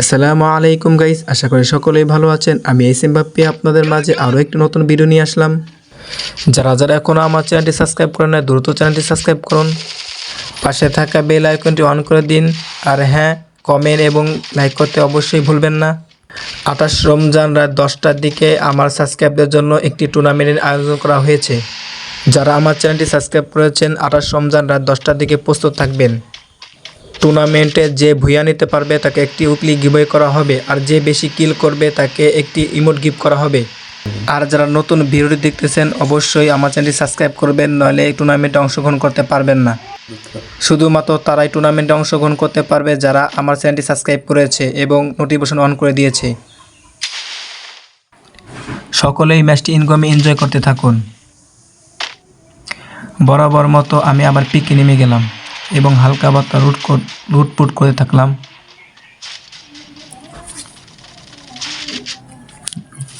আসসালামু আলাইকুম গাইস আশা করি সকলেই ভালো আছেন। আমি এসএম বাপ্পি আপনাদের মাঝে আরও একটি নতুন ভিডিও নিয়ে আসলাম। যারা যারা এখনও আমার চ্যানেলটি সাবস্ক্রাইব করেন না দ্রুত চ্যানেলটি সাবস্ক্রাইব করুন। পাশে থাকা বেল আইকনটি অন করে দিন। আর হ্যাঁ কমেন্ট এবং লাইক করতে অবশ্যই ভুলবেন না। আঠাশ রমজান রাত দশটার দিকে আমার সাবস্ক্রাইবদের জন্য একটি টুর্নামেন্টের আয়োজন করা হয়েছে। যারা আমার চ্যানেলটি সাবস্ক্রাইব করেছেন, আঠাশ রমজান রাত দশটার দিকে প্রস্তুত থাকবেন। টুর্নামেন্টে যে ভুয়া নিতে পারবে তাকে একটি উইকলি গিভওয়ে করা হবে, আর যে বেশি কিল করবে তাকে একটি ইমোট গিফট করা হবে। আর যারা নতুন ভিডিওটি দেখতেছেন, অবশ্যই আমার চ্যানেলটি সাবস্ক্রাইব করবেন, নইলে এই টুর্নামেন্টে অংশগ্রহণ করতে পারবেন না। শুধুমাত্র তারাই টুর্নামেন্টে অংশগ্রহণ করতে পারবে যারা আমার চ্যানেলটি সাবস্ক্রাইব করেছে এবং নোটিফিকেশন অন করে দিয়েছে। সকলেই ম্যাচটি ইনকমে এনজয় করতে থাকুন। বরাবর মতো আমি আবার পিকে নেমে গেলাম। এবং হালকা বার্তা রুট রুটপুট করে থাকলাম।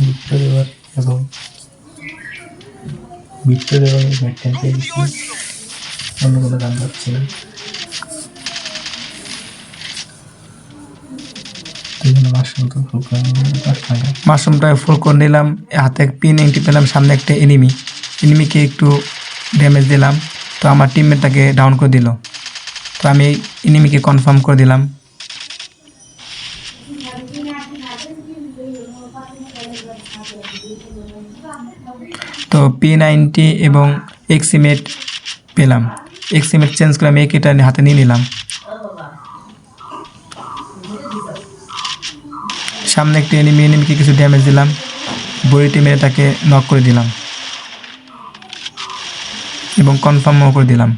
ভিক্টোরিয়ার এবং অন্য কোনো গান পাচ্ছি না। মাশরুমটা ফুল করে নিলাম হাতে পিন এন্টি পেলাম সামনে একটা এনিমি এনিমিকে একটু ড্যামেজ দিলাম তো আমার টিমমেট তাকে ডাউন করে দিল। তো আমি এনিমিকে কনফার্ম করে দিলাম। তো পি নাইনটি এবং এক্সিমেট পেলাম। এক্সিমেট চেঞ্জ করে আমি এটা হাতে নিয়ে নিলাম। সামনে একটি এনিমি এনিমিকে কিছু ড্যামেজ দিলাম। বড়িতে মেরে তাকে নক করে দিলাম। এবং কনফার্মও করে দিলাম।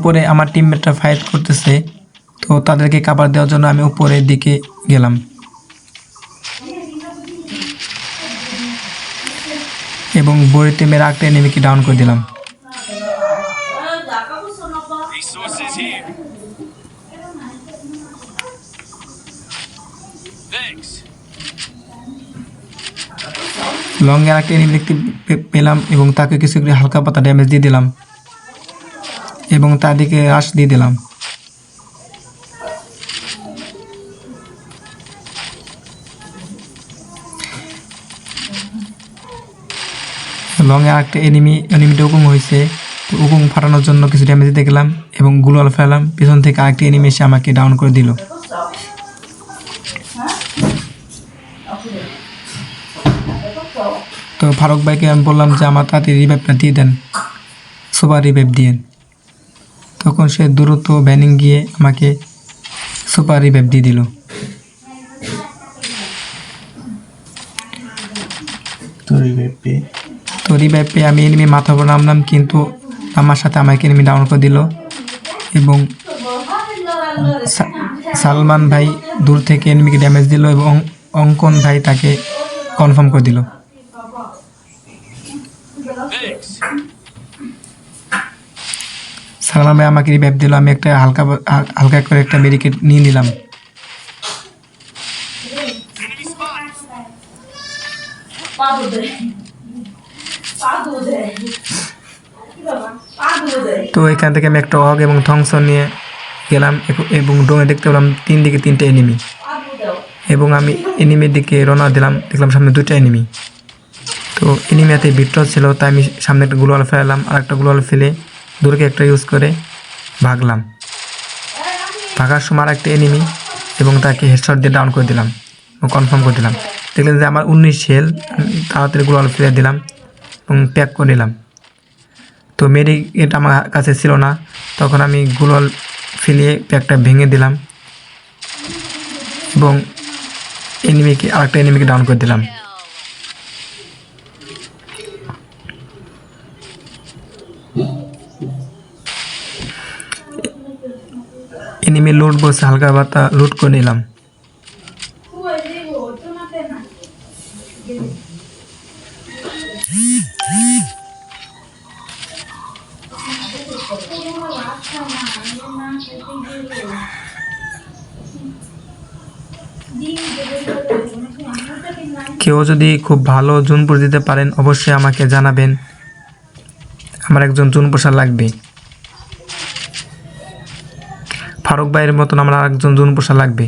উপরে আমার টিমমেটরা ফাইট করতেছে তো তাদেরকে কাবার দেওয়ার জন্য আমি উপরের দিকে গেলাম। এবং বড়িতে মেরে একটা এনিমিকে ডাউন করে দিলাম. লং এর একটা এনিমি দেখতে পেলাম এবং তাকে কিছু করে হালকা পাতা ড্যামেজ দিয়ে দিলাম। এবং তাদেরকে রাশ দিয়ে দিলাম। লং এ একটা এনিমি এনিমিটা উকুং হয়েছে তো উকুং ফাটানোর জন্য কিছু ড্যামেজ দেখলাম এবং গুলাল ফেলাম। পিছন থেকে আরেকটি এনিমি এসে আমাকে ডাউন করে দিল। তো ফারুক ভাইকে আমি বললাম যে আমার তাড়াতাড়ি রিভাইভটা দিয়ে দেন। সুপার রিভাইভ দিয়েন তখন সে দ্রুত ব্যানিং গিয়ে আমাকে সুপার রিভাইভ দিয়ে দিল। তো রিভাইভ পেয়ে তো রিভাইভ আমি এনিমি মাথা উপর নামলাম কিন্তু আমার সাথে আমাকে এনিমি ডাউন করে দিল। এবং সালমান ভাই দূর থেকে এনিমিকে ড্যামেজ দিল এবং অঙ্কন ভাই তাকে কনফার্ম করে দিল। সালমান ভাই আমাকে রিভাইভ দিল, আমি একটা হালকা হাল- হালকা করে একটা মেডিকেট নিয়ে নিলাম। তো এখান থেকে আমি একটা অগ এবং ধ্বংস নিয়ে গেলাম এবং ডোমে দেখতে পেলাম তিন দিকে তিনটে এনিমি এবং আমি এনিমির দিকে রওনা দিলাম, দেখলাম সামনে দুটো এনিমি তো এনিমি হাতে বিট্রস ছিল, তাই আমি সামনে একটা গুলোয়াল ফেলাম আর একটা গুলোয়াল ফেলে দূরকে একটা ইউজ করে, ভাগলাম। ভাগার সময় আর একটা এনিমি এবং তাকে হেডশট দিয়ে ডাউন করে দিলাম এবং কনফার্ম করে দিলাম। দেখলেন যে আমার উনিশ সেল তাড়াতাড়ি গুলোয়াল ফেলে দিলাম এবং প্যাক করে নিলাম। তো মেডিকেট আমার কাছে ছিল না, তখন আমি গুলল ফেলিয়ে প্যাকটা ভেঙে দিলাম এবং এনিমিকে আরেকটা এনিমিকে ডাউন করে দিলাম। এনিমি লুট বসে হালকা বাতা লুট করে নিলাম। কেউ যদি খুব ভালো জুনপুর দিতে পারেন, অবশ্যই আমাকে জানাবেন। আমার একজন জুনপোষা লাগবে। ফারুক ভাইয়ের মতন আমার আরেকজন জুন পোষা লাগবে।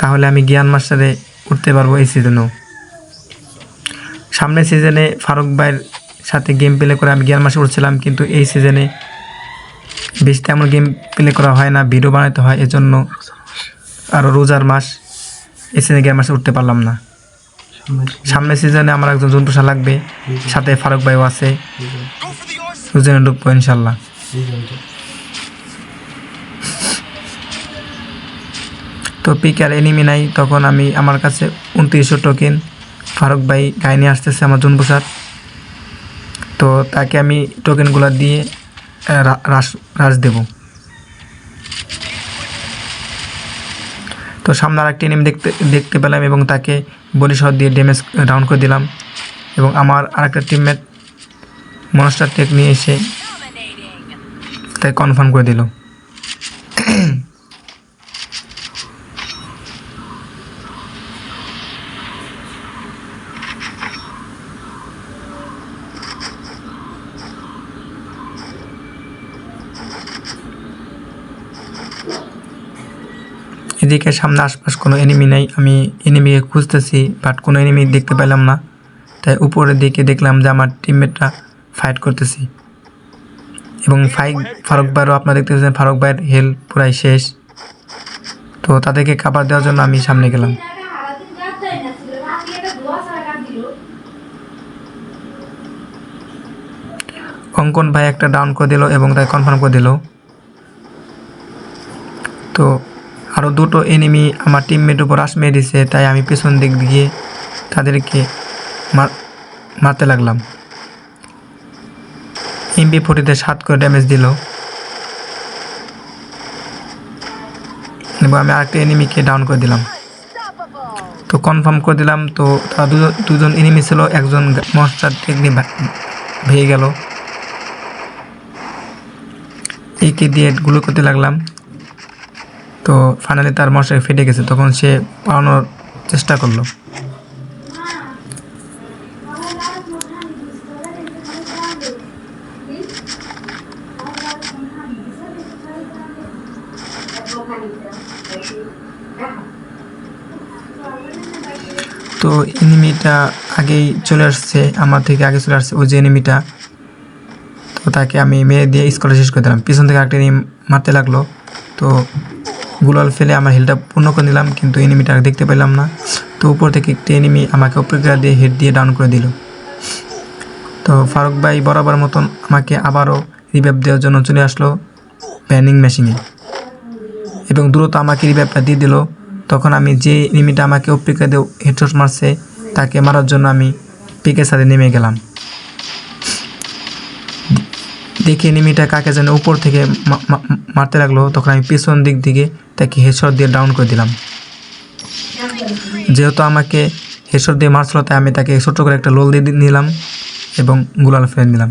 তাহলে আমি জ্ঞান মাস্টারে উঠতে পারব এই সিজনেও সামনের সিজনে ফারুক ভাইয়ের সাথে গেম প্লে করে আমি জ্ঞান মাসে উঠছিলাম কিন্তু এই সিজনে বেশি তেমন গেম প্লে করা হয় না ভিডিও বানাতে হয় এজন্য আরও রোজার মাস এই সিজনে জ্ঞান মাসে উঠতে পারলাম না। সামনের সিজনে আমার একজন জুন পোষা লাগবে সাথে ফারুক ভাইও আছে. রোজনে ঢুকবো ইনশাল্লাহ। তো পিকার এনিমি নাই, তখন আমি আমার কাছে উনত্রিশশো টোকেন ফারুক ভাই গায়ে নিয়ে আসতেছে আমার জুন পোষার তো তাকে আমি টোকেনগুলো দিয়ে রাস রাস দেব। তো সামনে আর আরেকটি এনিমি দেখতে দেখতে পেলাম এবং তাকে বডি শট দিয়ে ড্যামেজ ডাউন করে দিলাম এবং আমার আরেকটা টিমমেট মনস্টার টেক নিয়ে এসে তাই কনফার্ম করে দিল। এদিকে সামনে আশপাশ কোনো এনিমি নাই। আমি এনিমিকে খুঁজতেছি বাট কোনো এনিমি দেখতে পেলাম না। তাই উপরের দিকে দেখলাম যে আমার টিমমেটরা ফাইট করতেছি। এবং ফাইক ফারুক ভাইয়েরও আপনারা দেখতে পাচ্ছেন ফারুক ভাইয়ের হেল পুরাই শেষ। তো তাদেরকে খাবার দেওয়ার জন্য আমি সামনে গেলাম। অঙ্কন ভাই একটা ডাউন করে দিল এবং তাই কনফার্ম করে দিল। তো আরও দুটো এনিমি আমার টিমমেট উপর আস মেরে দিছে, তাই আমি পেছন দিক দিয়ে তাদেরকে মার মারতে লাগলাম। এমবি ফোর্টিতে সাত করে ড্যামেজ দিল। এবং আমি আরেকটা এনিমিকে ডাউন করে দিলাম। তো কনফার্ম করে দিলাম, তো তারা দুজন দুজন এনিমি ছিল, একজন মনস্টার টেকনি ভেঙে গেল। একে দিয়ে গুলো করতে লাগলাম। তো ফাইনালি তার মশাই ফেটে গেছে, তখন সে পালানোর চেষ্টা করল। তো এনিমিটা আগেই চলে আসছে, আমার থেকে আগে চলে আসছে, ওই যে এনিমিটা তো তাকে আমি মেরে দিয়ে স্কলে শেষ করে দিলাম। পিছন থেকে একটা এনিমি মারতে লাগল। তো গুলাল ফেলে আমার হিলটা পূর্ণ করে নিলাম, কিন্তু এনিমিটা দেখতে পেলাম না। তো উপর থেকে একটি এনিমি আমাকে অপেক্ষা দিয়ে হেড দিয়ে ডাউন করে দিল। তো ফারুক ভাই বরাবর মতন আমাকে আবারও রিভাইভ দেওয়ার জন্য চলে আসলো ব্যানিং মেশিনে এবং দ্রুত আমাকে রিভাইভটা দিয়ে দিল। তখন আমি যে এনিমিটা আমাকে অপেক্ষা দিয়ে হেডশট মারছে, তাকে মারার জন্য আমি পিকের সাথে নেমে গেলাম। দেখে এনিমিটা কাকে যেন উপর থেকে মারতে লাগল, তখন আমি পিছন দিক দিকে তাকে হেডশট দিয়ে ডাউন করে দিলাম। যেহেতু আমাকে হেডশট দিয়ে মারছিল, তাই আমি তাকে ছোট্ট করে একটা লোল দিয়ে নিলাম এবং গুলাল ফেলে নিলাম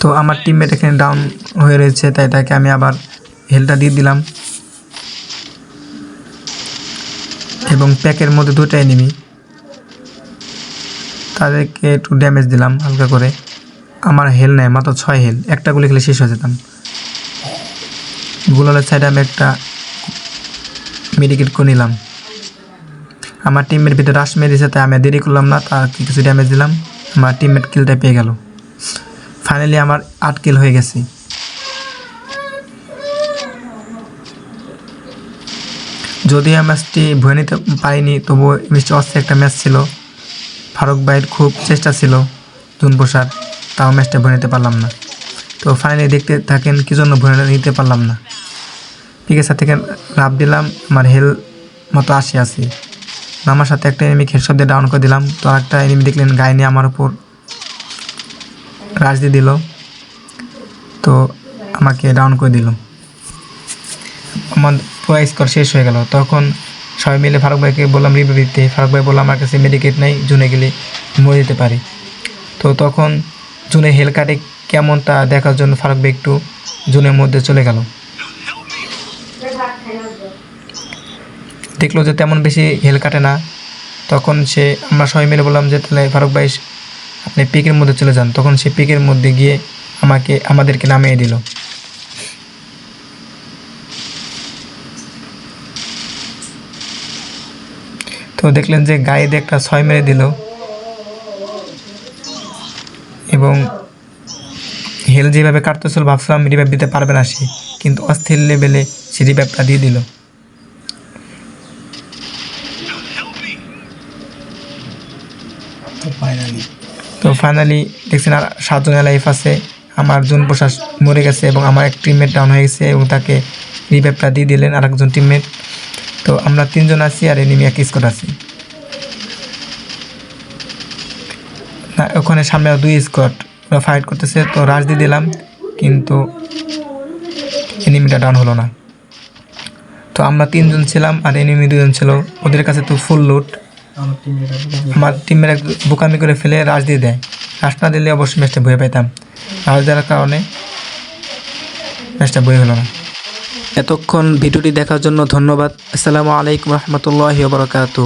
তো আমার টিমমেট এখানে ডাউন হয়ে রয়েছে, তাই তাকে আমি আবার হেলটা দিয়ে দিলাম। এবং প্যাকের মধ্যে দুটো এনিমি তাদেরকে একটু ড্যামেজ দিলাম হালকা করে। আমার হেল নেয় মাত্র ছয় হেল। একটা গুলি খেলে শেষ হয়ে যেতাম। গুলালের সাইডে আমি একটা মেডিকেট করে নিলাম। আমার টিমের ভিতরে রাশ মেরেছে, তাই আমি দেরি করলাম না, তার কিছু ড্যামেজ দিলাম। আমার টিমমেট কিলটা পেয়ে গেল। ফাইনালি আমার আট কিল হয়ে গেছে। যদিও এই ম্যাচটি ভয়ে নিতে পারিনি, তবুও ম্যাচটি অস্থির একটা ম্যাচ ছিল। ফারুক ভাইয়ের খুব চেষ্টা ছিল, জুন বসার। তাও ম্যাচটা ভয়ে নিতে পারলাম না। তো ফাইনালি দেখতে থাকেন কি জন্য ভয়ে নিতে পারলাম না। পিকেসার থেকে লাভ দিলাম, আমার হেল মতো আসি আসি আমার সাথে একটা এনিমি খেরসব দিয়ে ডাউন করে দিলাম। তো একটা এনিমি দেখলেন গায়ে নিয়ে আমার উপর। রাজ দিয়ে দিল। তো আমাকে ডাউন করে দিল। আমার পুরো স্কোর শেষ হয়ে গেল। তখন সবাই মিলে ফারুক ভাইকে বললাম রিভিউ দিতে। ফারুক ভাই বললাম আমার কাছে মেডিকেট নেই, জুনে গেলে মরে যেতে পারি। তো তখন জুনে হেল কাটে কেমন তা দেখার জন্য ফারুক ভাই একটু জুনের মধ্যে চলে গেল? দেখল যে তেমন বেশি হেল কাটে না। তখন সে, আমরা সবাই মিলে বললাম যে, তাহলে ফারুক ভাই, আপনি পিকের মধ্যে চলে যান। তখন সে পিকের মধ্যে গিয়ে আমাকে, আমাদেরকে নামিয়ে দিল। তো দেখলেন যে গায়ে দিয়ে একটা ছয় মেরে দিল। হেল যেভাবে কাটতেছিল ভাবছিলাম রিভাইভ দিতে পারবে না সে। কিন্তু অস্থির লেভেলে সে রিভাইভটা দিয়ে দিল। তো ফাইনালি তো ফাইনালি দেখছেন আর সাতজন লাইফ আছে আমার জুন প্রশাস মরে গেছে এবং আমার এক টিমমেট ডাউন হয়ে গেছে এবং তাকে রিভাইভটা দিয়ে দিলেন আর একজন টিমমেট তো আমরা তিনজন আছি আর এনিমি এক স্কোর আছি। না ওখানে সামনে দুই স্কোয়াড ওরা ফাইট করতেছে তো রাশ দিয়ে দিলাম কিন্তু এনিমিটা ডাউন হলো না। তো আমরা তিনজন ছিলাম আর এনিমি দুজন ছিল। ওদের কাছে তো ফুল লুট আমার টিমের এক বোকামি করে ফেলে রাশ দিয়ে দেয়। রাশ না দিলে অবশ্যই ম্যাচটা বয়ে পাইতাম। রাশ দেওয়ার কারণে ম্যাচটা বয়ে হলো না। এতক্ষণ ভিডিওটি দেখার জন্য ধন্যবাদ। আসসালামু আলাইকুম রহমতুল্লাহি বারকাতু